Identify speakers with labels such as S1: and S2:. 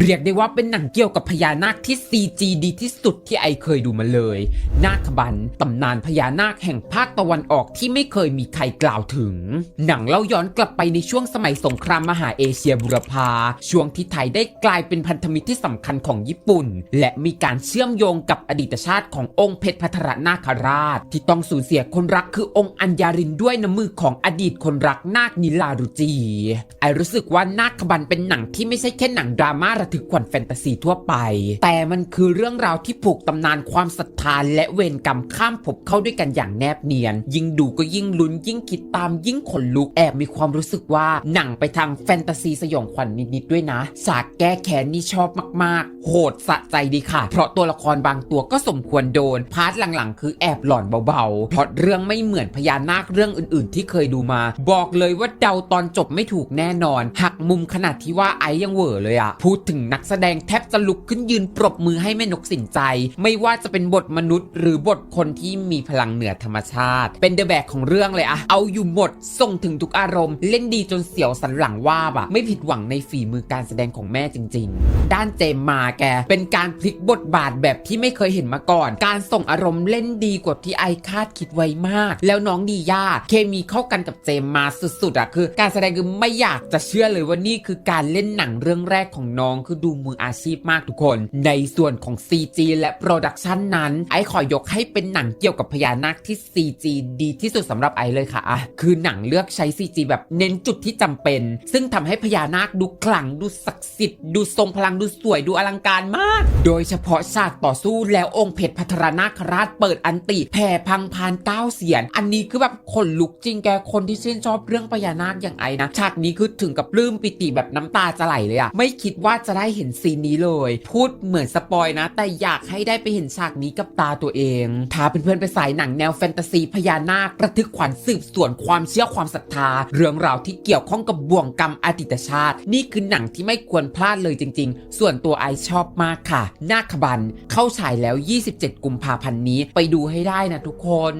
S1: เรียกได้ว่าเป็นหนังเกี่ยวกับพญานาคที่ CG ดีที่สุดที่ไอเคยดูมาเลย นาคบันตำนานพญานาคแห่งภาคตะวันออกที่ไม่เคยมีใครกล่าวถึง หนังเล่าย้อนกลับไปในช่วงสมัยสงครามมหาเอเชียบุรพา ช่วงที่ไทยได้กลายเป็นพันธมิตรที่สำคัญของญี่ปุ่น และมีการเชื่อมโยงกับอดีตชาติขององค์เพชรพัทรนาคราช ที่ต้องสูญเสียคนรักคือองค์อัญญารินด้วยน้ำมือของอดีตคนรักนาคนิลารุจี ไอรู้สึกว่านาคบันเป็นหนังที่ไม่ใช่แค่หนังดราม่าระทึกขวัญแฟนตาซีทั่วไป แต่มันคือเรื่องราวที่ผูกตำนานความศรัทธาและเวรกรรมข้ามภพเข้าด้วยกันอย่างแนบเนียน ยิ่งดูก็ยิ่งลุ้นยิ่งคิดตามยิ่งขนลุกแอบมีความรู้สึกว่าหนังไปทางแฟนตาซีสยองขวัญนิดๆด้วยนะฉากแก้แค้นนี่ชอบมากๆ โหดสะใจดีค่ะ เพราะตัวละครบางตัวก็สมควรโดน พาร์ทหลังๆ คือแอบหลอนเบาๆเพราะเรื่องไม่เหมือนพญานาคเรื่องอื่นๆ ที่เคยดูมา บอกเลยว่าเดาตอนจบไม่ถูกแน่นอน หักมุมขนาดที่ว่าไอ้ยังเวอร์เลยอะพูดถึงนักแสดงแทบจะลุกขึ้นยืนปรบมือให้แม่นกสินใจ ไม่ว่าจะเป็นบทมนุษย์ หรือบทคนที่มีพลังเหนือธรรมชาติ เป็นเดอะแบกของเรื่องเลยอะเอาอยู่หมดส่งถึงทุกอารมณ์ เล่นดีจนเสียวสันหลังว่าบะไม่ผิดหวังในฝีมือการแสดงของแม่จริง ๆ ด้านเจมมาแก เป็นการพลิกบทบาทแบบที่ไม่เคยเห็นมาก่อน การส่งอารมณ์เล่นดีกว่าที่ไอคาดคิดไว้มาก แล้วน้องดียาเคมีเข้ากันกับเจมมาสุดๆอะคือ การแสดงคือไม่อยากจะเชื่อเลยว่านี่คือการเล่นหนังเรื่องแรกของน้องคือดูมืออาชีพมากทุกคน ในส่วนของ CG และโปรดักชันนั้น ไอขอยกให้เป็นหนังเกี่ยวกับพญานาคที่ CG ดีที่สุดสำหรับไอเลยค่ะอะคือหนังเลือกใช้ CG แบบเน้นจุดที่จำเป็น ซึ่งทำให้พญานาคดูขลังดูศักดิ์สิทธิ์ดูทรงพลังดูสวยดูอลังการมาก โดยเฉพาะฉากต่อสู้แล้วองค์เพชรพัทรนาคราชเปิดอันติแผ่พังพานเก้าเสียน อันนี้คือแบบขนลุกจริงแกคนที่ชื่นชอบเรื่องพญานาคอย่างไอนะฉากนี้คือถึงกับปลื้มปิติแบบน้ำตาจะไหลเลยอะไม่คิดว่าจะจะได้เห็นซีนนี้เลย พูดเหมือนสปอยนะ แต่อยากให้ได้ไปเห็นฉากนี้กับตาตัวเองถ้าเพื่อนๆไปสายหนังแนวแฟนตาซีพญานาคระทึกขวัญสืบสวนความเชื่อความศรัทธา เรื่องราวที่เกี่ยวข้องกับบ่วงกรรมอดีตชาติ นี่คือหนังที่ไม่ควรพลาดเลยจริง ๆ ส่วนตัวไอชอบมากค่ะ นาคบันเข้าฉายแล้ว 27 กุมภาพันธ์นี้ไปดูให้ได้นะทุกคน